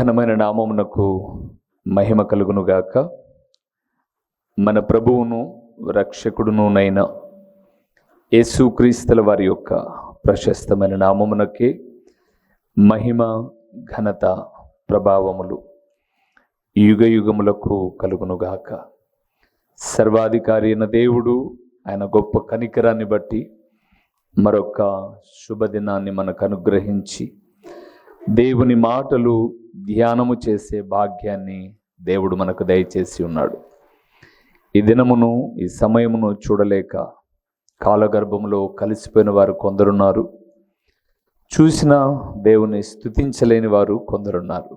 ఘనమైన నామమునకు మహిమ కలుగునుగాక. మన ప్రభువును రక్షకుడునునైన యేసుక్రీస్తుల వారి యొక్క ప్రశస్తమైన నామమునకే మహిమ ఘనత ప్రభావములు యుగ యుగములకు కలుగునుగాక. సర్వాధికారి అయిన దేవుడు ఆయన గొప్ప కనికరాన్ని బట్టి మరొక శుభదినాన్ని మనకు అనుగ్రహించి దేవుని మాటలు ధ్యానము చేసే భాగ్యాన్ని దేవుడు మనకు దయచేసి ఉన్నాడు. ఈ దినమును ఈ సమయమును చూడలేక కాలగర్భంలో కలిసిపోయిన వారు కొందరున్నారు. చూసిన దేవుని స్థుతించలేని వారు కొందరున్నారు.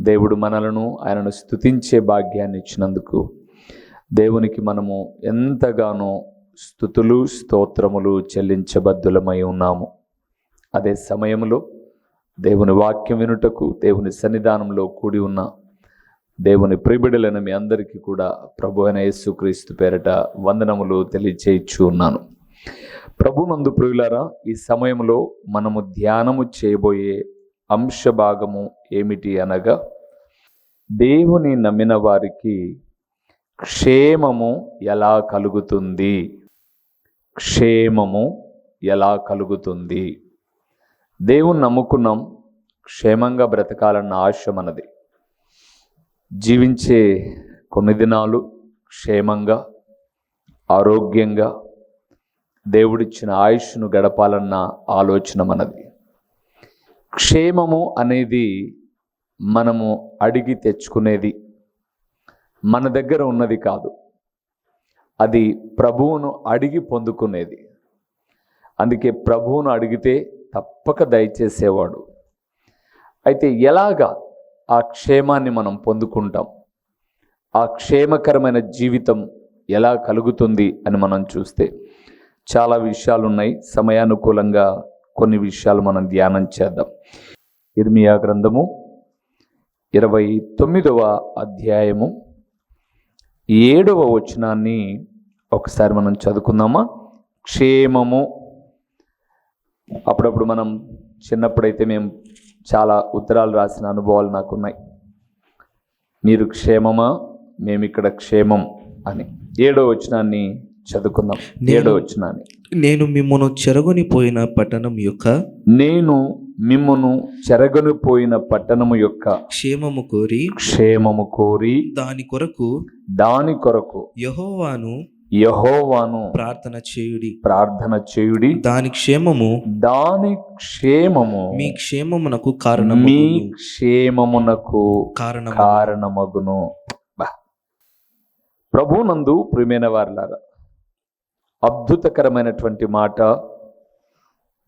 దేవుడు మనలను ఆయనను స్థుతించే భాగ్యాన్ని ఇచ్చినందుకు దేవునికి మనము ఎంతగానో స్థుతులు స్తోత్రములు చెల్లించబద్దులమై ఉన్నాము. అదే సమయంలో దేవుని వాక్యం వినుటకు దేవుని సన్నిధానంలో కూడి ఉన్న దేవుని ప్రిబిడలైన మీ అందరికీ కూడా ప్రభు అయిన యేసుక్రీస్తు పేరట వందనములు తెలియచేయచ్చు ఉన్నాను. ప్రభునందు ప్రియులారా ఈ సమయంలో మనము ధ్యానము చేయబోయే అంశ భాగము ఏమిటి అనగా దేవుని నమ్మిన వారికి క్షేమము ఎలా కలుగుతుంది? క్షేమము ఎలా కలుగుతుంది? దేవుని నమ్ముకున్నాం క్షేమంగా బ్రతకాలన్న ఆశ మనది. జీవించే కొన్ని దినాలు క్షేమంగా ఆరోగ్యంగా దేవుడిచ్చిన ఆయుష్ను గడపాలన్న ఆలోచన మనది. క్షేమము అనేది మనము అడిగి తెచ్చుకునేది మన దగ్గర ఉన్నది కాదు. అది ప్రభువును అడిగి పొందుకునేది. అందుకే ప్రభువును అడిగితే తప్పక దయచేసేవాడు. అయితే ఎలాగా ఆ క్షేమాన్ని మనం పొందుకుంటాం? ఆ క్షేమకరమైన జీవితం ఎలా కలుగుతుంది అని మనం చూస్తే చాలా విషయాలు ఉన్నాయి సమయానుకూలంగా కొన్ని విషయాలు మనం ధ్యానం చేద్దాం. ఇర్మియా గ్రంథము ఇరవై తొమ్మిదవ అధ్యాయము ఏడవ వచనాన్ని ఒకసారి మనం చదువుకుందామా? క్షేమము అప్పుడప్పుడు మనం చిన్నప్పుడైతే మేము చాలా ఉత్తరాలు రాసిన అనుభవాలు నాకున్నాయి. మీరు క్షేమమా? మేము ఇక్కడ క్షేమం అని. ఏడో వచనాన్ని చదువుకుందాం. ఏడో వచనాన్ని. నేను మిమ్మను చెరగొని పోయిన పట్టణం యొక్క నేను మిమ్మును చెరగనిపోయిన పట్టణము యొక్క క్షేమము కోరి క్షేమము కోరి దాని కొరకు దాని కొరకు యహోవాను యహోవాను ప్రార్థన చేయుడి. ప్రార్థన చేయుడి. దాని క్షేమము దాని క్షేమము మీ క్షేమమునకు కారణము మీ క్షేమమునకు కారణము కారణమగును. బా. ప్రభునందు ప్రియమైన వారులారా అద్భుతకరమైనటువంటి మాట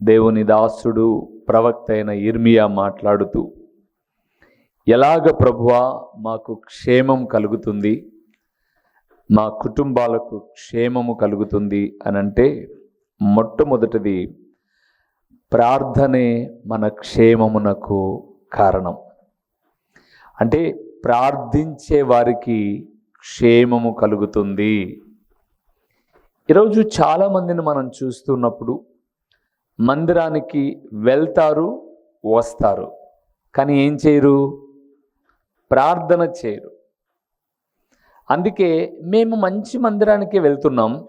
దేవుని దాసుడు ప్రవక్త అయిన ఇర్మియా మాట్లాడుతూ ఎలాగ ప్రభువా మాకు క్షేమం కలుగుతుంది? మా కుటుంబాలకు క్షేమము కలుగుతుంది అని అంటే మొట్టమొదటిది ప్రార్థనే మన క్షేమమునకు కారణం. అంటే ప్రార్థించే వారికి క్షేమము కలుగుతుంది. ఈరోజు చాలామందిని మనం చూస్తున్నప్పుడు మందిరానికి వెళ్తారు వస్తారు. కానీ ఏం చేయరు? ప్రార్థన చేయరు. అందుకే మేము మంచి మందిరానికి వెళ్తున్నాం.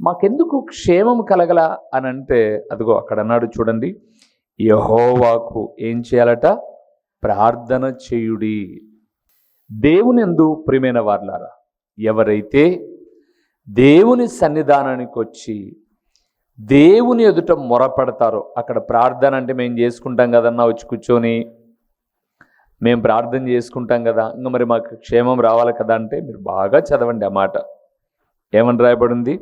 మాకెందుకు క్షేమం కలగల అని అంటే అదిగో అక్కడ అన్నాడు చూడండి. యహోవాకు ఏం చేయాలట? ప్రార్థన చేయుడి. దేవునిందు ప్రియమైన వార్లారా ఎవరైతే దేవుని సన్నిధానానికి వచ్చి దేవుని ఎదుట మొరపెడతారో అక్కడ ప్రార్థన అంటే మేము చేసుకుంటాం కదన్నా వచ్చి కూర్చొని. మేము ప్రార్థన చేసుకుంటాం కదా ఇంకా మరి మాకు క్షేమం రావాలి కదా అంటే మీరు బాగా చదవండి ఆ మాట. ఏమని రాయబడింది?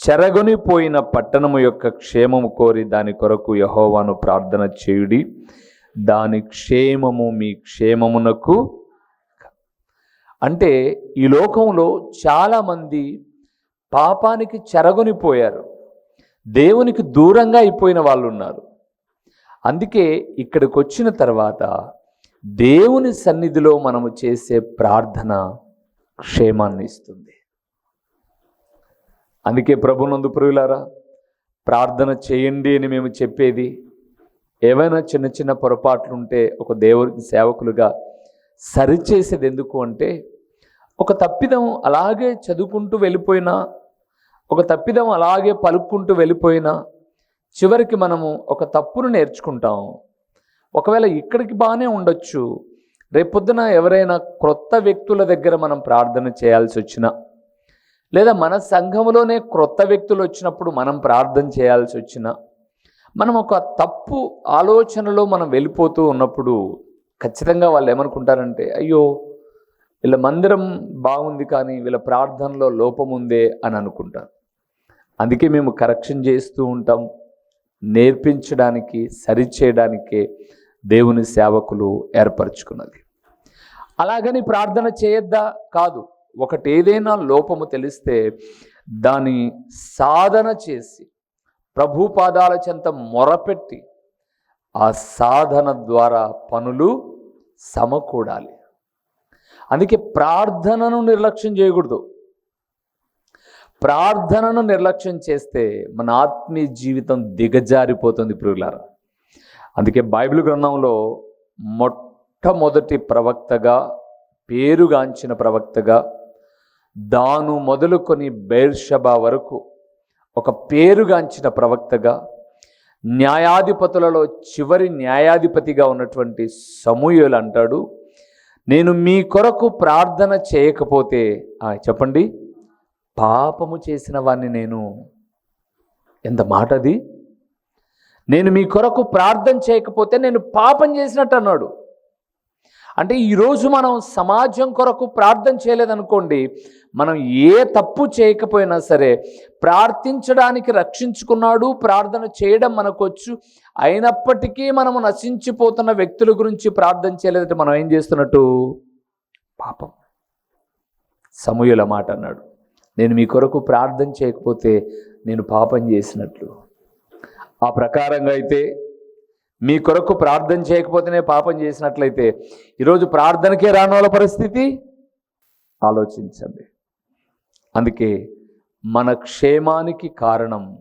చెరగొని పోయిన పట్టణము యొక్క క్షేమము కోరి దాని కొరకు యహోవాను ప్రార్థన చేయుడి. దాని క్షేమము మీ క్షేమమునకు అంటే ఈ లోకంలో చాలామంది పాపానికి చెరగొనిపోయారు దేవునికి దూరంగా అయిపోయిన వాళ్ళు ఉన్నారు అందుకే ఇక్కడికి వచ్చిన తర్వాత దేవుని సన్నిధిలో మనము చేసే ప్రార్థన క్షేమాన్ని ఇస్తుంది. అందుకే ప్రభునందు ప్రియులారా ప్రార్థన చేయండి అని మేము చెప్పేది. ఏవైనా చిన్న చిన్న పొరపాట్లు ఉంటే ఒక దేవుని సేవకులుగా సరిచేసేది ఎందుకు అంటే ఒక తప్పిదం అలాగే చదువుకుంటూ వెళ్ళిపోయినా ఒక తప్పిదం అలాగే పలుక్కుంటూ వెళ్ళిపోయినా చివరికి మనము ఒక తప్పును నేర్చుకుంటాం. ఒకవేళ ఇక్కడికి బాగానే ఉండొచ్చు. రేపొద్దున ఎవరైనా క్రొత్త వ్యక్తుల దగ్గర మనం ప్రార్థన చేయాల్సి వచ్చినా లేదా మన సంఘంలోనే క్రొత్త వ్యక్తులు వచ్చినప్పుడు మనం ప్రార్థన చేయాల్సి వచ్చినా మనం ఒక తప్పు ఆలోచనలో మనం వెళ్ళిపోతూ ఉన్నప్పుడు ఖచ్చితంగా వాళ్ళు ఏమనుకుంటారంటే అయ్యో వీళ్ళ మందిరం బాగుంది కానీ వీళ్ళ ప్రార్థనలో లోపం ఉందే అని అనుకుంటారు. అందుకే మేము కరెక్షన్ చేస్తూ ఉంటాం. నేర్పించడానికి సరిచేయడానికే దేవుని సేవకులు ఏర్పరచుకున్నది. అలాగని ప్రార్థన చేయొద్దా? కాదు. ఒకటి ఏదైనా లోపము తెలిస్తే దాని సాధన చేసి ప్రభు పాదాల చెంత మొరపెట్టి ఆ సాధన ద్వారా పనులు సమకూడాలి. అందుకే ప్రార్థనను నిర్లక్ష్యం చేయకూడదు. ప్రార్థనను నిర్లక్ష్యం చేస్తే మన ఆత్మీయ జీవితం దిగజారిపోతుంది ప్రియులారా. అందుకే బైబిల్ గ్రంథంలో మొట్టమొదటి ప్రవక్తగా పేరుగాంచిన ప్రవక్తగా దాను మొదలుకొని బేర్షబా వరకు ఒక పేరుగాంచిన ప్రవక్తగా న్యాయాధిపతులలో చివరి న్యాయాధిపతిగా ఉన్నటువంటి సమూహలు అంటాడు. నేను మీ కొరకు ప్రార్థన చేయకపోతే ఆ, చెప్పండి. పాపము చేసిన వాడిని నేను. ఎంత మాట అది? నేను మీ కొరకు ప్రార్థన చేయకపోతే నేను పాపం చేసినట్టు అన్నాడు. అంటే ఈరోజు మనం సమాజం కొరకు ప్రార్థన చేయలేదనుకోండి మనం ఏ తప్పు చేయకపోయినా సరే ప్రార్థించడానికి రక్షించుకున్నాడు ప్రార్థన చేయడం మనకొచ్చు. అయినప్పటికీ మనము నశించిపోతున్న వ్యక్తుల గురించి ప్రార్థన చేయలేదంటే మనం ఏం చేస్తున్నట్టు? పాపం. సమూహల మాట అన్నాడు. నేను మీ కొరకు ప్రార్థన చేయకపోతే నేను పాపం చేసినట్లు. ఆ ప్రకారంగా అయితే మీ కొరకు ప్రార్థన చేయకపోతేనే పాపం చేసినట్లయితే ఈరోజు ప్రార్థనకే రాని వాళ్ళ పరిస్థితి? ఆలోచించండి. అందుకే మన క్షేమానికి కారణం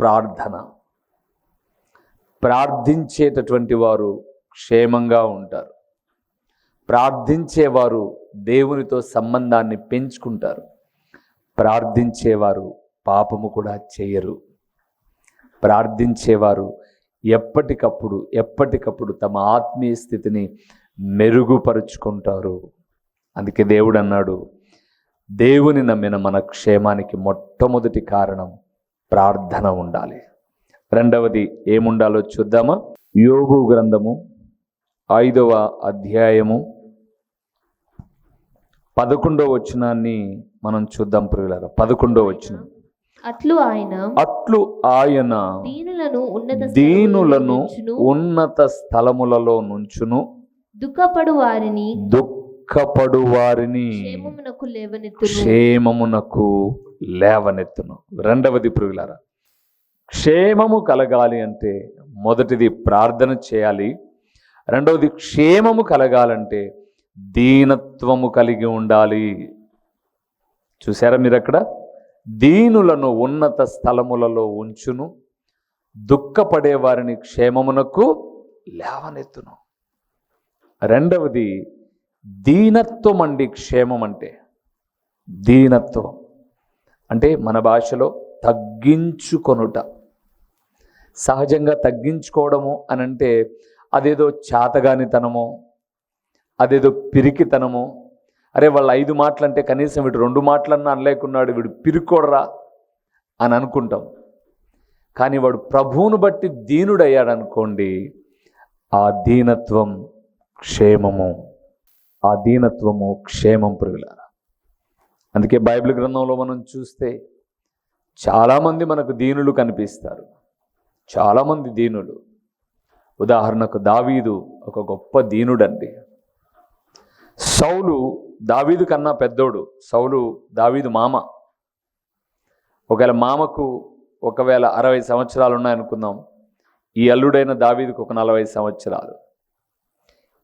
ప్రార్థన. ప్రార్థించేటటువంటి వారు క్షేమంగా ఉంటారు. ప్రార్థించేవారు దేవునితో సంబంధాన్ని పెంచుకుంటారు. ప్రార్థించేవారు పాపము కూడా చేయరు. ప్రార్థించేవారు ఎప్పటికప్పుడు ఎప్పటికప్పుడు తమ ఆత్మీయ స్థితిని మెరుగుపరుచుకుంటారు. అందుకే దేవుడు అన్నాడు దేవుని నమ్మిన మన క్షేమానికి మొట్టమొదటి కారణం ప్రార్థన ఉండాలి. రెండవది ఏముండాలో చూద్దామా? యోగు గ్రంథము ఐదవ అధ్యాయము పదకొండవ వచనాన్ని మనం చూద్దాం ప్రియులారా. పదకొండవ వచనం. అట్లు ఆయన అట్లు ఆయన దీనులను ఉన్నత దీనులను స్థలములలో ఉన్నత స్థలములలో నుంచును. దుఃఖపడు వారిని దుఃఖపడు వారిని క్షేమమునకు లేవనెత్తును. క్షేమమునకు లేవనెత్తును. రెండవది ప్రియులారా క్షేమము కలగాలి అంటే మొదటిది ప్రార్థన చేయాలి. రెండవది క్షేమము కలగాలంటే దీనత్వము కలిగి ఉండాలి. చూసారా మీరు అక్కడ దీనులను ఉన్నత స్థలములలో ఉంచును దుఃఖపడే వారిని క్షేమమునకు లేవనెత్తును. రెండవది దీనత్వం అండి క్షేమం అంటే. దీనత్వం అంటే మన భాషలో తగ్గించుకొనుట. సహజంగా తగ్గించుకోవడము అని అంటే అదేదో చాతగానితనము అదేదో పిరికితనమో అరే వాళ్ళు ఐదు మాటలు అంటే కనీసం వీడు రెండు మాటలన్నా అనలేకున్నాడు వీడు పిరికోడరా అని అనుకుంటాం. కానీ వాడు ప్రభువును బట్టి దీనుడయ్యాడు అనుకోండి ఆ దీనత్వం క్షేమము ఆ దీనత్వము క్షేమం పురుగులారా. అందుకే బైబిల్ గ్రంథంలో మనం చూస్తే చాలామంది మనకు దీనులు కనిపిస్తారు. చాలామంది దీనులు. ఉదాహరణకు దావీదు ఒక గొప్ప దీనుడండి. సౌలు దావీదు కన్నా పెద్దోడు సౌలు దావీదు మామ. ఒకవేళ మామకు ఒకవేళ అరవై సంవత్సరాలు ఉన్నాయనుకుందాం ఈ అల్లుడైన దావీదుకు ఒక నలభై సంవత్సరాలు.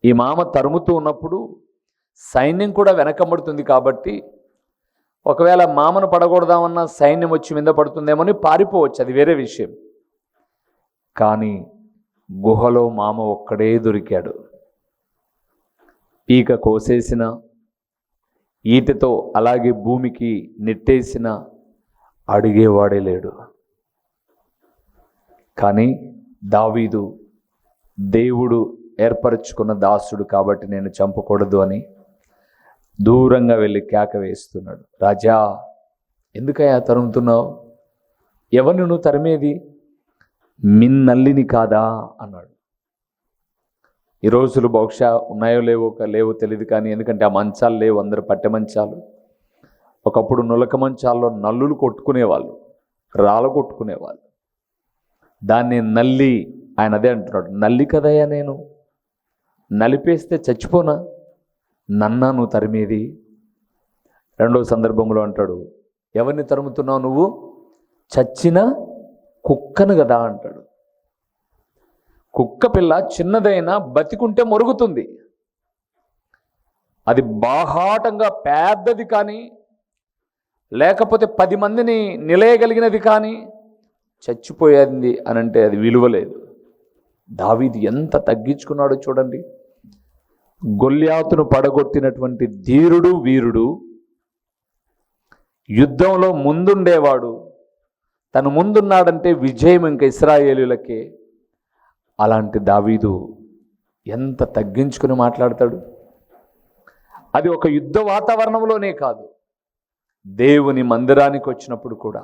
ఈ మామ తరుముతూ ఉన్నప్పుడు సైన్యం కూడా వెనకబడుతుంది కాబట్టి ఒకవేళ మామను పడకూడదామన్న సైన్యం వచ్చి మీద పడుతుందేమోని పారిపోవచ్చు అది వేరే విషయం. కానీ గుహలో మామ ఒక్కడే దొరికాడు. పీక కోసేసిన ఈటతో అలాగే భూమికి నెట్టేసిన అడిగేవాడే లేడు. కానీ దావీదు దేవుడు ఏర్పరచుకున్న దాసుడు కాబట్టి నేను చంపకూడదు అని దూరంగా వెళ్ళి కేక వేస్తున్నాడు. రాజా ఎందుకయ్యా తరుముతున్నావు? ఎవరిని నువ్వు తరిమేది? మిన్నల్లిని కాదా? అన్నాడు. ఈ రోజులు బహుశా ఉన్నాయో లేవో లేవో తెలియదు కానీ ఎందుకంటే ఆ మంచాలు లేవు అందరు పట్టె మంచాలు. ఒకప్పుడు నులక మంచాల్లో నల్లులు కొట్టుకునేవాళ్ళు రాళ్ళ కొట్టుకునేవాళ్ళు. దాన్ని నల్లి ఆయన అదే అంటున్నాడు నల్లి కదయ్యా నేను? నలిపేస్తే చచ్చిపోనా? నన్నా నువ్వు తరిమేది? రెండవ సందర్భంలో అంటాడు ఎవరిని తరుముతున్నావు నువ్వు? చచ్చిన కుక్కను కదా అంటాడు. కుక్క పిల్ల చిన్నదైనా బతికుంటే మొరుగుతుంది. అది బాహాటంగా పెద్దది కానీ లేకపోతే పది మందిని నిలయగలిగినది కానీ చచ్చిపోయింది అని అంటే అది విలువలేదు దావీది ఎంత తగ్గించుకున్నాడో చూడండి. గొల్యాతును పడగొట్టినటువంటి ధీరుడు వీరుడు యుద్ధంలో ముందుండేవాడు తను ముందున్నాడంటే విజయం ఇంక ఇస్రాయేలులకే. అలాంటి దావీదు ఎంత తగ్గించుకుని మాట్లాడతాడు? అది ఒక యుద్ధ వాతావరణంలోనే కాదు. దేవుని మందిరానికి వచ్చినప్పుడు కూడా.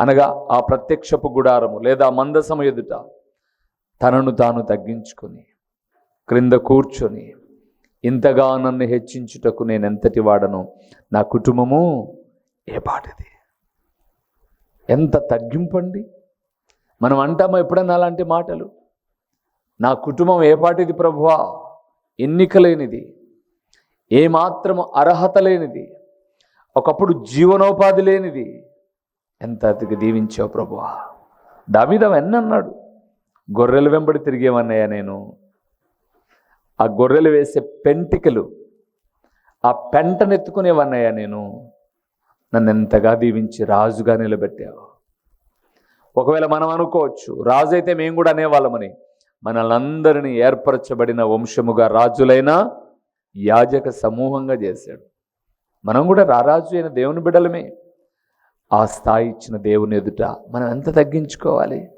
అనగా ఆ ప్రత్యక్షపు గుడారము లేదా మందసము ఎదుట తనను తాను తగ్గించుకొని క్రింద కూర్చొని ఇంతగా నన్ను హెచ్చించుటకు నేను ఎంతటి వాడను? నా కుటుంబము ఏ పాటిది ఎంత తగ్గింపండి? మనం అంటామా ఎప్పుడన్నా అలాంటి మాటలు? నా కుటుంబం ఏపాటిది ప్రభువా? ఎన్నికలేనిది. ఏమాత్రము అర్హత లేనిది. ఒకప్పుడు జీవనోపాధి లేనిది. ఎంత అతికి దీవించావు ప్రభువా? దావిదం ఎన్నన్నాడు గొర్రెల వెంబడి తిరిగేవన్నయ్యా నేను. ఆ గొర్రెలు వేసే పెంటికలు ఆ పెంటనెత్తుకునేవన్నయ్యా నేను. నన్ను ఎంతగా దీవించి రాజుగా నిలబెట్టావు. ఒకవేళ మనం అనుకోవచ్చు రాజు అయితే మేము కూడా అనేవాళ్ళమని. మనలందరినీ ఏర్పరచబడిన వంశముగా రాజులైన యాజక సమూహంగా చేశాడు. మనం కూడా రారాజు అయిన దేవుని బిడ్డలమే. ఆ స్థాయి ఇచ్చిన దేవుని ఎదుట మనం ఎంత తగ్గించుకోవాలి?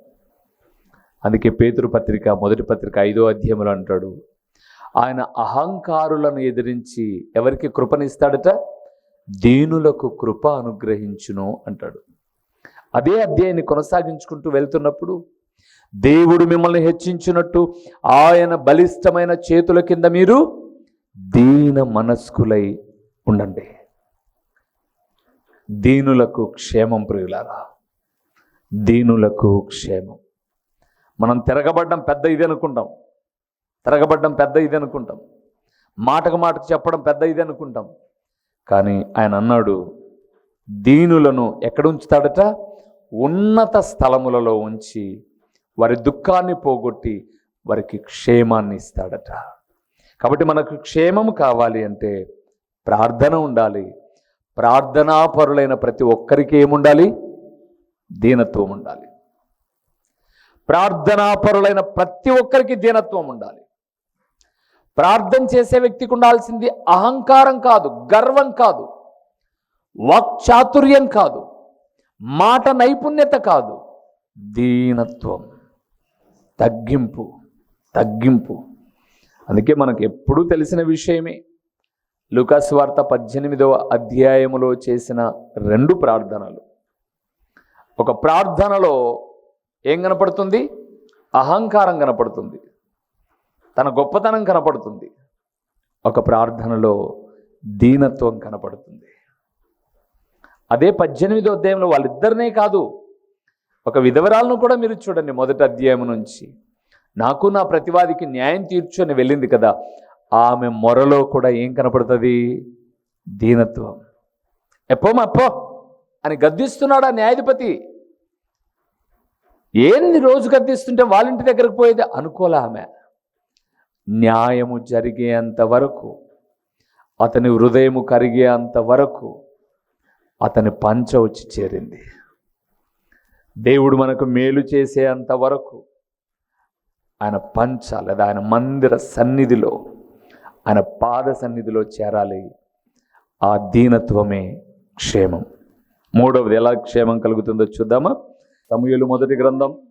అందుకే పేతురు పత్రిక మొదటి పత్రిక ఐదో అధ్యాయంలో అంటాడు ఆయన అహంకారులను ఎదిరించి ఎవరికి కృపనిస్తాడట? దీనులకు కృప అనుగ్రహించును అంటాడు. అదే అధ్యాయాన్ని కొనసాగించుకుంటూ వెళ్తున్నప్పుడు దేవుడు మిమ్మల్ని హెచ్చించినట్టు ఆయన బలిష్టమైన చేతుల కింద మీరు దీన మనస్కులై ఉండండి. దీనులకు క్షేమం ప్రియులారా. దీనులకు క్షేమం. మనం తిరగబడ్డం పెద్ద ఇది అనుకుంటాం. తిరగబడ్డం పెద్ద ఇది అనుకుంటాం. మాటకు మాటకు చెప్పడం పెద్ద ఇది అనుకుంటాం. కానీ ఆయన అన్నాడు దీనులను ఎక్కడ ఉంచుతాడట? ఉన్నత స్థలములలో ఉంచి వారి దుఃఖాన్ని పోగొట్టి వారికి క్షేమాన్ని ఇస్తాడట. కాబట్టి మనకు క్షేమం కావాలి అంటే ప్రార్థన ఉండాలి. ప్రార్థనాపరులైన ప్రతి ఒక్కరికి ఏముండాలి? దీనత్వం ఉండాలి. ప్రార్థనాపరులైన ప్రతి ఒక్కరికి దీనత్వం ఉండాలి. ప్రార్థన చేసే వ్యక్తికి ఉండాల్సింది అహంకారం కాదు గర్వం కాదు వాక్చాతుర్యం కాదు మాట నైపుణ్యత కాదు దీనత్వం. తగ్గింపు తగ్గింపు. అందుకే మనకు ఎప్పుడూ తెలిసిన విషయమే. లుకాస్ వార్త పద్దెనిమిదవ అధ్యాయములో చేసిన రెండు ప్రార్థనలు. ఒక ప్రార్థనలో ఏం కనపడుతుంది? అహంకారం కనపడుతుంది. తన గొప్పతనం కనపడుతుంది. ఒక ప్రార్థనలో దీనత్వం కనపడుతుంది. అదే పద్దెనిమిదో అధ్యాయంలో వాళ్ళిద్దరినే కాదు ఒక విధవరాలను కూడా మీరు చూడండి మొదటి అధ్యాయం నుంచి. నాకు నా ప్రతివాదికి న్యాయం తీర్చు అని వెళ్ళింది కదా ఆమె మొరలో కూడా ఏం కనపడుతుంది? దీనత్వం. ఎప్పో అని గద్దిస్తున్నాడు ఆ న్యాయాధిపతి. ఏంది రోజు గద్దిస్తుంటే వాళ్ళ ఇంటి దగ్గరకు పోయేది? అనుకోలే ఆమె. న్యాయము జరిగేంత వరకు అతని హృదయము కరిగేంత వరకు అతని పంచ వచ్చి చేరింది. దేవుడు మనకు మేలు చేసేంత వరకు ఆయన పంచ లేదా ఆయన మందిర సన్నిధిలో ఆయన పాద సన్నిధిలో చేరాలి. ఆ దీనత్వమే క్షేమం. మూడవది ఎలా క్షేమం కలుగుతుందో చూద్దామా? సమూహలు మొదటి గ్రంథం.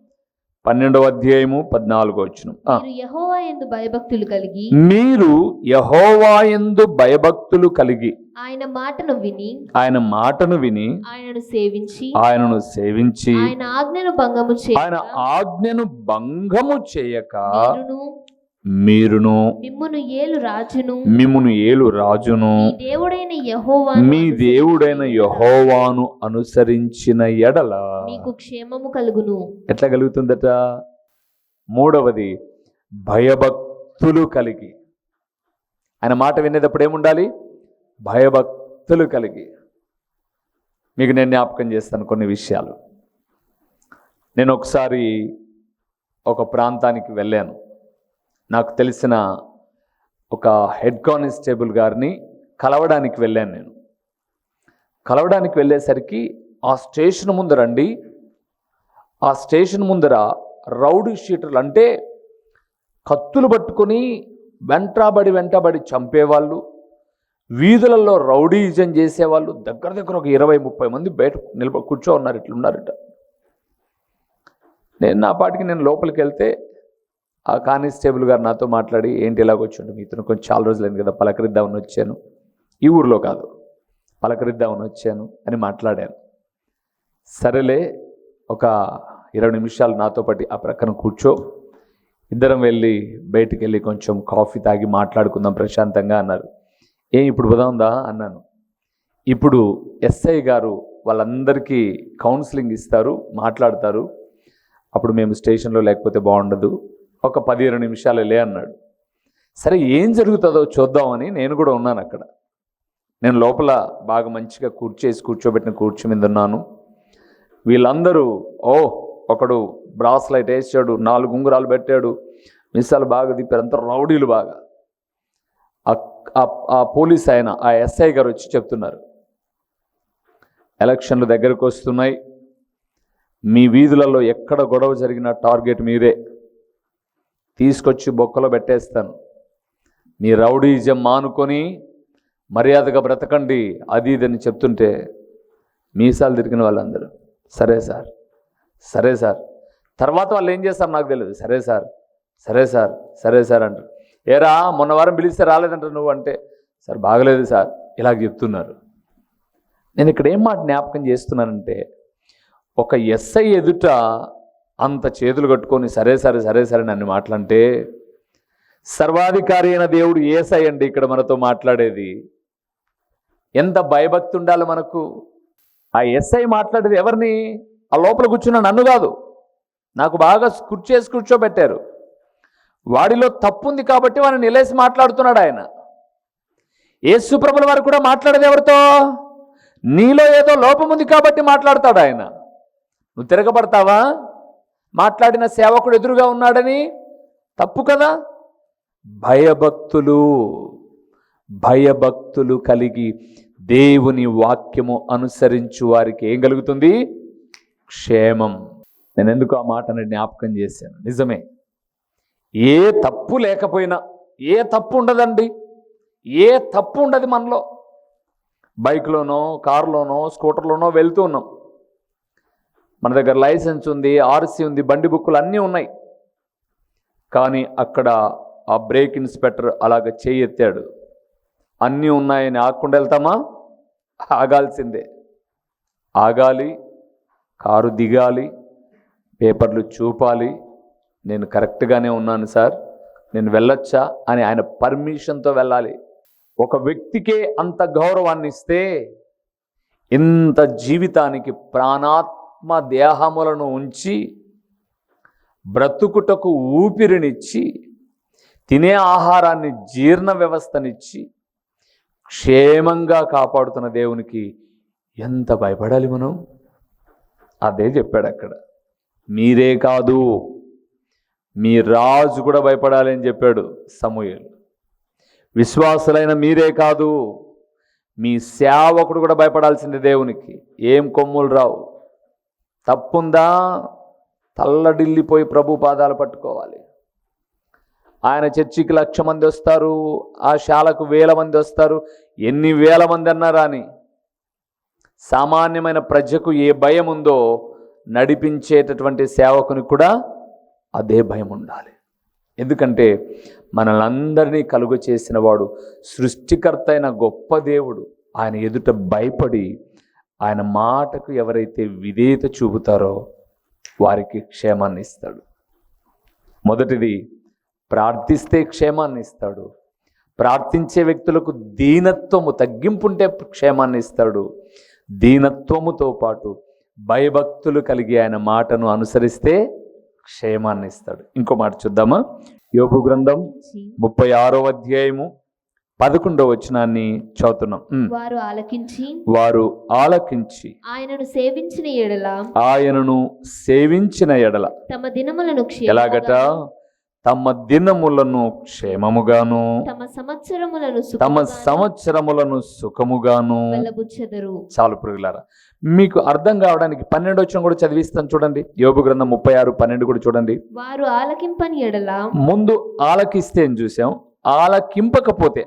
పన్నెండవ అధ్యాయము పద్నాలుగో వచ్చిన యెహోవా భయభక్తులు కలిగి మీరు యహోవాయందు భయభక్తులు కలిగి ఆయన మాటను విని ఆయన మాటను విని ఆయనను సేవించి ఆయనను సేవించి ఆయన ఆజ్ఞను భంగము ఆయన చేయక ఆజ్ఞను భంగము చేయక మీరును మిమ్మును ఏలు రాజును మిమ్మును ఏలు రాజును మీ దేవుడైన యెహోవా మీ దేవుడైన యహోవాను అనుసరించిన ఎడల మీకు క్షేమము కలుగును. ఎట్లా కలుగుతుందట? మూడవది భయభక్తులు కలిగి. ఆయన మాట వినేటప్పుడు ఏముండాలి? భయభక్తులు కలిగి. మీకు నేను జ్ఞాపకం చేస్తాను కొన్ని విషయాలు. నేను ఒకసారి ఒక ప్రాంతానికి వెళ్ళాను. నాకు తెలిసిన ఒక హెడ్ కానిస్టేబుల్ గారిని కలవడానికి వెళ్ళాను నేను. కలవడానికి వెళ్ళేసరికి ఆ స్టేషన్ ముందరండి ఆ స్టేషన్ ముందర రౌడీ షీటర్లు అంటే కత్తులు పట్టుకొని వెంట్రాబడి వెంటబడి చంపేవాళ్ళు వీధులలో రౌడీజం చేసేవాళ్ళు దగ్గర దగ్గర ఒక ఇరవై ముప్పై మంది బయట నిలబ కూర్చో ఉన్నారు ఇట్లున్నారట. నేను నా పాటికి నేను లోపలికి వెళ్తే ఆ కానిస్టేబుల్ గారు నాతో మాట్లాడి ఏంటి ఇలాగొచ్చిండు మీ మీతో కొంచెం చాలా రోజులైంది కదా పలకరిద్దామని వచ్చాను. ఈ ఊర్లో కాదు పలకరిద్దామని వచ్చాను అని మాట్లాడాను. సరేలే ఒక ఇరవై నిమిషాలు నాతో పాటు ఆ ప్రక్కన కూర్చో. ఇద్దరం వెళ్ళి బయటికి వెళ్ళి కొంచెం కాఫీ తాగి మాట్లాడుకుందాం ప్రశాంతంగా అన్నారు. ఏం ఇప్పుడు పోదాందా అన్నాను. ఇప్పుడు ఎస్ఐ గారు వాళ్ళందరికీ కౌన్సిలింగ్ ఇస్తారు మాట్లాడతారు. అప్పుడు మేము స్టేషన్లో లేకపోతే బాగుండదు. ఒక పది ఇరవై నిమిషాలు లే అన్నాడు. సరే ఏం జరుగుతుందో చూద్దామని నేను కూడా ఉన్నాను అక్కడ. నేను లోపల బాగా మంచిగా కూర్చేసి కూర్చోబెట్టిన కూర్చు మీద ఉన్నాను. వీళ్ళందరూ ఓ ఒకడు బ్రాస్లైట్ వేసాడు నాలుగు ఉంగరాలు పెట్టాడు మిస్సాలు బాగా తిప్పారు అంతా రౌడీలు బాగా. ఆ- ఆ పోలీస్ ఆయన ఆ ఎస్ఐ గారు వచ్చి చెప్తున్నారు. ఎలక్షన్లు దగ్గరకు వస్తున్నాయి. మీ వీధులలో ఎక్కడ గొడవ జరిగిన టార్గెట్ మీరే. తీసుకొచ్చి బొక్కలో పెట్టేస్తాను. మీ రౌడీజం మానుకొని మర్యాదగా బ్రతకండి అది ఇది అని చెప్తుంటే మీసాలు తిరిగిన వాళ్ళందరూ సరే సార్ సరే సార్. తర్వాత వాళ్ళు ఏం చేస్తారు నాకు తెలియదు సరే సార్ సరే సార్ సరే సార్ అంటారు. ఏరా మొన్న వారం పిలిస్తే రాలేదంట నువ్వు అంటే సార్ బాగలేదు సార్ ఇలాగ చెప్తున్నారు. నేను ఇక్కడ ఏం మాట జ్ఞాపకం చేస్తున్నానంటే ఒక ఎస్ఐ ఎదుట అంత చేతులు కట్టుకొని సరే సరే సరే సరే నన్ను మాట్లాంటే సర్వాధికారి అయిన దేవుడు ఏసై అండి ఇక్కడ మనతో మాట్లాడేది. ఎంత భయభక్తి ఉండాలి మనకు. ఆ ఎస్ఐ మాట్లాడేది ఎవరిని? ఆ లోపల కూర్చున్న నన్ను కాదు. నాకు బాగా కుర్చేసి కూర్చోబెట్టారు. వాడిలో తప్పు ఉంది కాబట్టి వాడిని నిలేసి మాట్లాడుతున్నాడు ఆయన. ఏసుప్రభుల వారు కూడా మాట్లాడేది ఎవరితో? నీలో ఏదో లోపం ఉంది కాబట్టి మాట్లాడతాడు ఆయన. నువ్వు తిరగబడతావా? మాట్లాడిన సేవకుడు ఎదురుగా ఉన్నాడని? తప్పు కదా? భయభక్తులు భయభక్తులు కలిగి దేవుని వాక్యము అనుసరించు వారికి ఏం కలుగుతుంది? క్షేమం. నేను ఎందుకు ఆ మాటను జ్ఞాపకం చేశాను? నిజమే. ఏ తప్పు లేకపోయినా ఏ తప్పు ఉండదండి. ఏ తప్పు ఉండదు మనలో. బైక్లోనో కారులోనో స్కూటర్లోనో వెళ్తూ ఉన్నాం. మన దగ్గర లైసెన్స్ ఉంది ఆర్సీ ఉంది బండి బుక్కులు అన్నీ ఉన్నాయి. కానీ అక్కడ ఆ బ్రేక్ ఇన్స్పెక్టర్ అలాగ చేయెత్తాడు అన్నీ ఉన్నాయని ఆగకుండా వెళ్తామా? ఆగాల్సిందే. ఆగాలి కారు దిగాలి పేపర్లు చూపాలి. నేను కరెక్ట్గానే ఉన్నాను సార్. నేను వెళ్ళొచ్చా అని ఆయన పర్మిషన్తో వెళ్ళాలి. ఒక వ్యక్తికే అంత గౌరవాన్ని ఇస్తే ఇంత జీవితానికి ప్రాణాత్ ఆత్మ దేహములను ఉంచి బ్రతుకుటకు ఊపిరినిచ్చి తినే ఆహారాన్ని జీర్ణ వ్యవస్థనిచ్చి క్షేమంగా కాపాడుతున్న దేవునికి ఎంత భయపడాలి మనం? అదే చెప్పాడు అక్కడ. మీరే కాదు మీ రాజు కూడా భయపడాలి అని చెప్పాడు సమూహలు విశ్వాసులైన మీరే కాదు మీ సేవకుడు కూడా భయపడాల్సిందే దేవునికి. ఏం కొమ్ములు రావు. తప్పుందా? తల్లడిల్లిపోయి ప్రభు పాదాలు పట్టుకోవాలి. ఆయన చర్చికి లక్ష మంది వస్తారు ఆ శాలకు వేల మంది వస్తారు. ఎన్ని వేల మంది అన్నారా అని సామాన్యమైన ప్రజకు ఏ భయం ఉందో నడిపించేటటువంటి సేవకుని కూడా అదే భయం ఉండాలి ఎందుకంటే మనల్ని అందరినీ కలుగు చేసిన వాడు సృష్టికర్త అయిన గొప్ప దేవుడు. ఆయన ఎదుట భయపడి ఆయన మాటకు ఎవరైతే విధేయత చూపుతారో వారికి క్షేమాన్ని ఇస్తాడు. మొదటిది ప్రార్థిస్తే క్షేమాన్ని ఇస్తాడు. ప్రార్థించే వ్యక్తులకు దీనత్వము తగ్గింపుంటే క్షేమాన్ని ఇస్తాడు. దీనత్వముతో పాటు భయభక్తులు కలిగి ఆయన మాటను అనుసరిస్తే క్షేమాన్ని ఇస్తాడు. ఇంకో మాట చూద్దామా? యోగు గ్రంథం ముప్పై ఆరో అధ్యాయము పదకొండవ వచనాన్ని చదువుతున్నాం. వారు ఆలకించి వారు ఆలకించి ఆయనను సేవించిన ఎడల ఆయనను సేవించిన ఎడల తమ దినములను ఎలాగట? క్షేమముగాను, తమ దినములను క్షేమముగాను తమ సంవత్సరములను తమ సుఖముగాను సంవత్సరములను సుఖముగాను. చాలు పురుగులారా మీకు అర్థం కావడానికి పన్నెండు వచ్చిన కూడా చదివిస్తాను చూడండి. యోగు గ్రంథం ముప్పై ఆరు పన్నెండు కూడా చూడండి. వారు ఆలకింపని ఎడల ముందు ఆలకిస్తే అని చూసాం? ఆలకింపకపోతే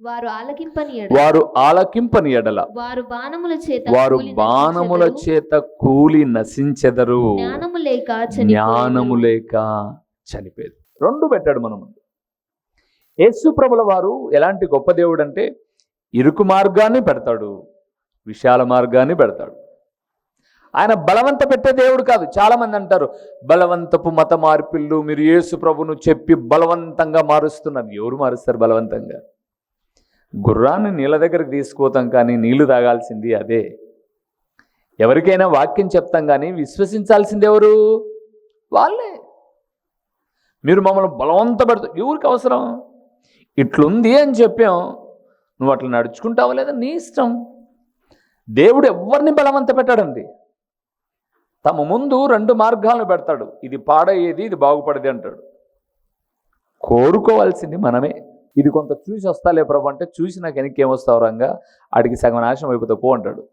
వారు ఆలకింపని ఎడల వారు ఆలకింపని ఎడల. వారు బాణముల చేత వారు కూలి బాణముల. చేత కూలి నశించెదరు. జ్ఞానము లేక జ్ఞానము. లేక చనిపోయేది. రెండు పెట్టాడు మన ముందు. యేసు ప్రభుల వారు ఎలాంటి గొప్ప దేవుడు అంటే ఇరుకు మార్గాన్ని పెడతాడు విశాల మార్గాన్ని పెడతాడు. ఆయన బలవంత పెట్టే దేవుడు కాదు. చాలా మంది అంటారు బలవంతపు మత మార్పిళ్ళు మీరు యేసు ప్రభును చెప్పి బలవంతంగా మారుస్తున్నారు. ఎవరు మారుస్తారు బలవంతంగా? గుర్రాన్ని నీళ్ళ దగ్గరికి తీసుకుపోతాం కానీ నీళ్ళు తాగాల్సింది అదే. ఎవరికైనా వాక్యం చెప్తాం కానీ విశ్వసించాల్సింది ఎవరు? వాళ్ళే. మీరు మమ్మల్ని బలవంత పెడతా ఎవరికి అవసరం? ఇట్లుంది అని చెప్పాం. నువ్వు అట్లా నడుచుకుంటావా లేదా నీ ఇష్టం? దేవుడు ఎవరిని బలవంత పెట్టాడండి తమ ముందు రెండు మార్గాలను పెడతాడు. ఇది పాడయ్యేది ఇది బాగుపడేది అంటాడు. కోరుకోవాల్సింది మనమే. ఇది కొంత చూసి వస్తాలే ప్రభు అంటే చూసి నాకు వెనక్కి ఏమొస్తావు రంగా? ఆడికి సగం నాశనం అయిపోతా పో అంటాడు.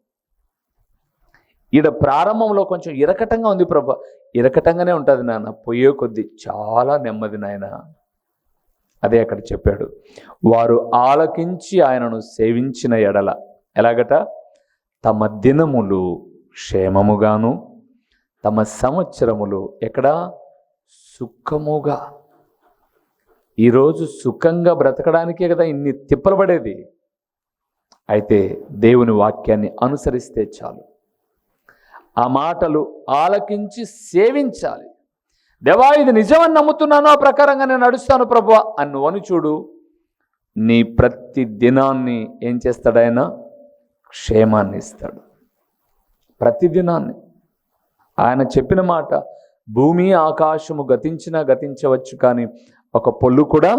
ఈడ ప్రారంభంలో కొంచెం ఇరకటంగా ఉంది ప్రభు. ఇరకటంగానే ఉంటుంది నాన్న. పోయే కొద్దీ చాలా నెమ్మది నాయన. అదే అక్కడ చెప్పాడు. వారు ఆలకించి ఆయనను సేవించిన ఎడల. ఎలాగట? తమ దినములు క్షేమముగాను తమ సంవత్సరములు ఎక్కడ? సుఖముగా. ఈరోజు సుఖంగా బ్రతకడానికే కదా ఇన్ని తిప్పలు పడేది. అయితే దేవుని వాక్యాన్ని అనుసరిస్తే చాలు. ఆ మాటలు ఆలకించి సేవించాలి. దేవా ఇది నిజమని నమ్ముతున్నాను ఆ ప్రకారంగా నేను నడుస్తాను ప్రభు అని నువ్వు అని చూడు. నీ ప్రతి దినాన్ని ఏం చేస్తాడు ఆయన? క్షేమాన్ని ఇస్తాడు. ప్రతి దినాన్ని. ఆయన చెప్పిన మాట భూమి ఆకాశము గతించినా గతించవచ్చు కానీ ఒక పొల్లు కూడా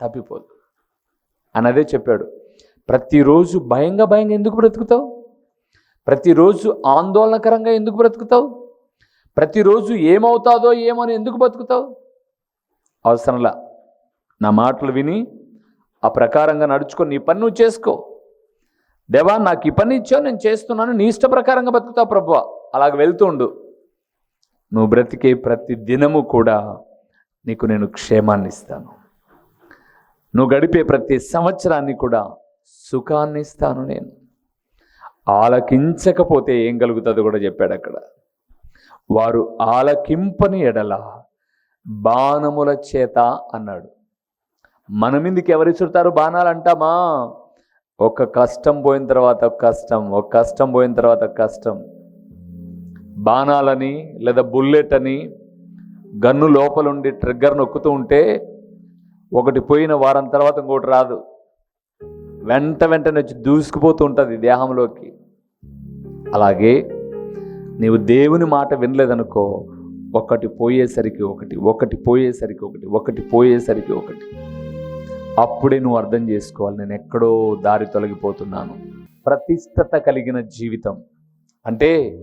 తప్పిపోదు. అన్నదే చెప్పాడు. ప్రతిరోజు భయంగా భయంగా ఎందుకు బ్రతుకుతావు? ప్రతిరోజు ఆందోళనకరంగా ఎందుకు బ్రతుకుతావు? ప్రతిరోజు ఏమవుతాదో ఏమని ఎందుకు బతుకుతావు అవసరంలా నా మాటలు విని ఆ ప్రకారంగా నడుచుకొని నీ పని నువ్వు చేసుకో. దేవా నాకు ఈ పని ఇచ్చావు నేను చేస్తున్నాను నీ ఇష్ట ప్రకారంగా బతుకుతావు ప్రభువా. అలాగ వెళ్తుండు నువ్వు బ్రతికే ప్రతి దినము కూడా నీకు నేను క్షేమాన్ని ఇస్తాను. నువ్వు గడిపే ప్రతి సంవత్సరాన్ని కూడా సుఖాన్ని ఇస్తాను నేను. ఆలకించకపోతే ఏం కలుగుతుందో కూడా చెప్పాడు అక్కడ. వారు ఆలకింపని ఎడల బాణముల చేత అన్నాడు. మన మీదకి ఎవరు చుడతారు బాణాలు అంటామా? ఒక కష్టం పోయిన తర్వాత కష్టం ఒక కష్టం పోయిన తర్వాత కష్టం. బాణాలని లేదా బుల్లెట్ అని గన్ను లోపలుండి ట్రిగ్గర్ నొక్కుతూ ఉంటే ఒకటి పోయిన వారం తర్వాత ఇంకోటి రాదు. వెంట వెంటనే వచ్చి దూసుకుపోతూ ఉంటుంది దేహంలోకి. అలాగే నీవు దేవుని మాట వినలేదనుకో ఒకటి పోయేసరికి ఒకటి ఒకటి పోయేసరికి ఒకటి ఒకటి పోయేసరికి ఒకటి. అప్పుడే నువ్వు అర్థం చేసుకోవాలి నేను ఎక్కడో దారి తొలగిపోతున్నాను. ప్రతిష్టత కలిగిన జీవితం. అంటే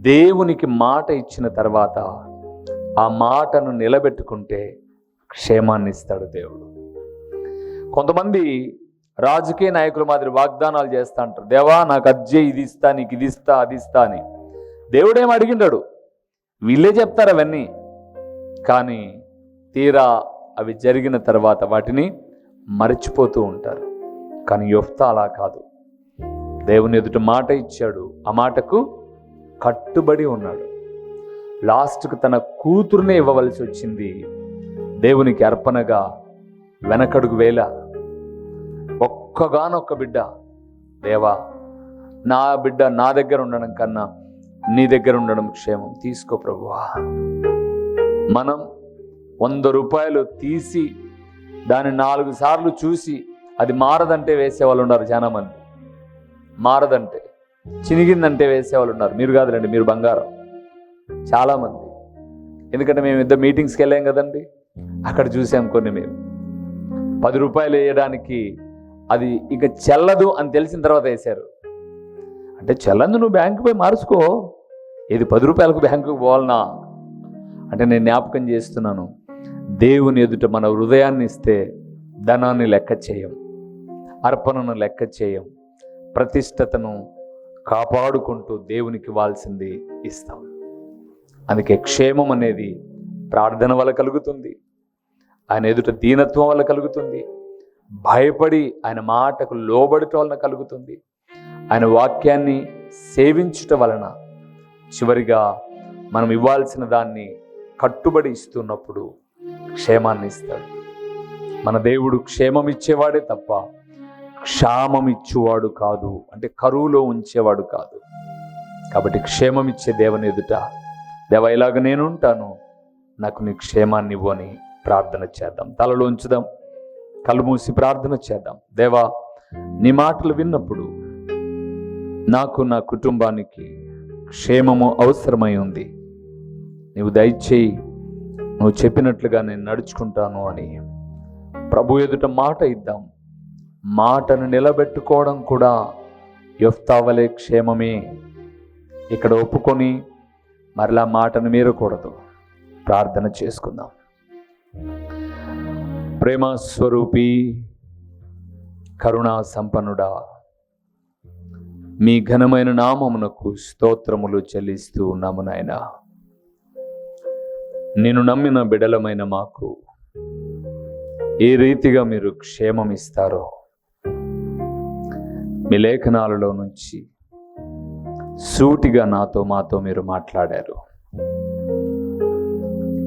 దేవునికి మాట ఇచ్చిన తర్వాత ఆ మాటను నిలబెట్టుకుంటే క్షేమాన్ని ఇస్తాడు దేవుడు. కొంతమంది రాజకీయ నాయకుల మాదిరి వాగ్దానాలు చేస్తా అంటారు. దేవా నాకు అజ్జే ఇది ఇస్తా నీకు ఇది ఇస్తా అది ఇస్తా అని. దేవుడేం అడిగిండాడు. వీళ్ళే చెప్తారు అవన్నీ. కానీ తీరా అవి జరిగిన తర్వాత వాటిని మరచిపోతూ ఉంటారు. కానీ యొఫ్తా అలా కాదు. దేవుని ఎదుట మాట ఇచ్చాడు. ఆ మాటకు కట్టుబడి ఉన్నాడు. లాస్ట్కు తన కూతురునే ఇవ్వవలసి వచ్చింది. దేవునికి అర్పణగా వెనకడుగు వేల ఒక్కగానొక్క బిడ్డ దేవా నా బిడ్డ నా దగ్గర ఉండడం కన్నా నీ దగ్గర ఉండడం క్షేమం తీసుకో ప్రభువా. మనం వంద రూపాయలు తీసి దాన్ని నాలుగు సార్లు చూసి అది మారదంటే వేసేవాళ్ళు ఉన్నారు చాలామంది. మారదంటే. చినిగిందంటే వేసేవాళ్ళు ఉన్నారు. మీరు కాదులేండి మీరు బంగారం. చాలామంది. ఎందుకంటే మేము ఇద్దరు మీటింగ్స్కి వెళ్ళాం కదండి. అక్కడ చూసాం కొన్ని మేము. పది రూపాయలు వేయడానికి అది ఇక చెల్లదు అని తెలిసిన తర్వాత వేశారు. అంటే చెల్లందు నువ్వు బ్యాంకు పోయి మార్చుకో. ఇది పది రూపాయలకు బ్యాంకుకు పోవాలనా అంటే నేను జ్ఞాపకం చేస్తున్నాను. దేవుని ఎదుట మన హృదయాన్ని ఇస్తే ధనాన్ని లెక్క చేయం. అర్పణను లెక్క చేయం. ప్రతిష్టతను కాపాడుకుంటూ దేవునికి ఇవ్వాల్సింది ఇస్తాం. అందుకే క్షేమం అనేది ప్రార్థన వల్ల కలుగుతుంది. ఆయన ఎదుట దీనత్వం వల్ల కలుగుతుంది. భయపడి ఆయన మాటకు లోబడటం వలన కలుగుతుంది. ఆయన వాక్యాన్ని సేవించుట వలన చివరిగా మనం ఇవ్వాల్సిన దాన్ని కట్టుబడి ఇస్తున్నప్పుడు క్షేమాన్ని ఇస్తాడు. మన దేవుడు క్షేమం ఇచ్చేవాడే తప్ప క్షామం ఇచ్చేవాడు కాదు. అంటే కరువులో ఉంచేవాడు కాదు. కాబట్టి క్షేమం ఇచ్చే దేవుని ఎదుట దేవ ఇలాగ నేను ఉంటాను నాకు నీ క్షేమాన్ని ఇవ్వు అని ప్రార్థన చేద్దాం. తలలో ఉంచుదాం. కళ్ళు మూసి ప్రార్థన చేద్దాం. దేవా నీ మాటలు విన్నప్పుడు నాకు నా కుటుంబానికి క్షేమము అవసరమై ఉంది. నీవు దయచేయి నువ్వు చెప్పినట్లుగా నేను నడుచుకుంటాను అని ప్రభు ఎదుట మాట ఇద్దాం. మాటను నిలబెట్టుకోవడం కూడా యొఫ్తావలే క్షేమమే. ఇక్కడ ఒప్పుకొని మరలా మాటను మీరకూడదు. ప్రార్థన చేసుకుందాం. ప్రేమస్వరూపి కరుణా సంపన్నుడా మీ ఘనమైన నామమునకు స్తోత్రములు చెల్లిస్తూ ఉన్నాము నాయన. నేను నమ్మిన బిడలమైన మాకు ఏ రీతిగా మీరు క్షేమం ఇస్తారో మీ లేఖనాలలో నుంచి సూటిగా నాతో మాతో మీరు మాట్లాడారు.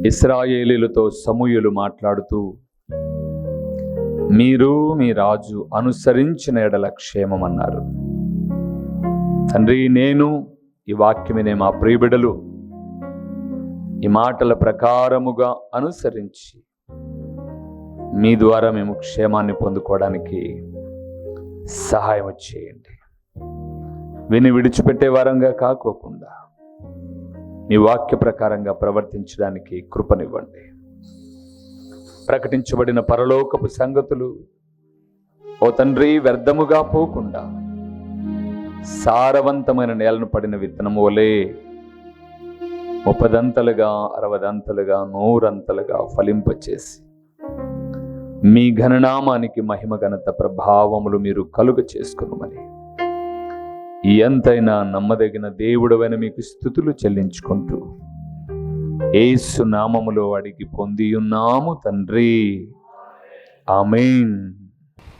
ఇస్రాయేలీలతో సమూయులు మాట్లాడుతూ మీరు మీ రాజు అనుసరించిన ఎడల క్షేమం అన్నారు తండ్రి నేను ఈ వాక్యమినే మా ప్రియబిడలు ఈ మాటల ప్రకారముగా అనుసరించి మీ ద్వారా మేము క్షేమాన్ని పొందుకోవడానికి సహాయం చేయండి. విని విడిచిపెట్టే వారంగా కాకోకుండా నీ వాక్య ప్రకారంగా ప్రవర్తించడానికి కృపనివ్వండి. ప్రకటించబడిన పరలోకపు సంగతులు ఓ తండ్రి వ్యర్థముగా పోకుండా సారవంతమైన నేలను పడిన విత్తనము వలె ముప్పదంతలుగా అరవదంతలుగా నూరంతలుగా ఫలింపచేసి మీ ఘననామానికి మహిమ ఘనత ప్రభావములు మీరు కలుగ చేసుకునమని. ఎంతైనా నమ్మదగిన దేవుడవైన మీకు స్థుతులు చెల్లించుకుంటూ ఏసు నామములో అడిగి పొంది ఉన్నాము తండ్రి. ఆమెన్.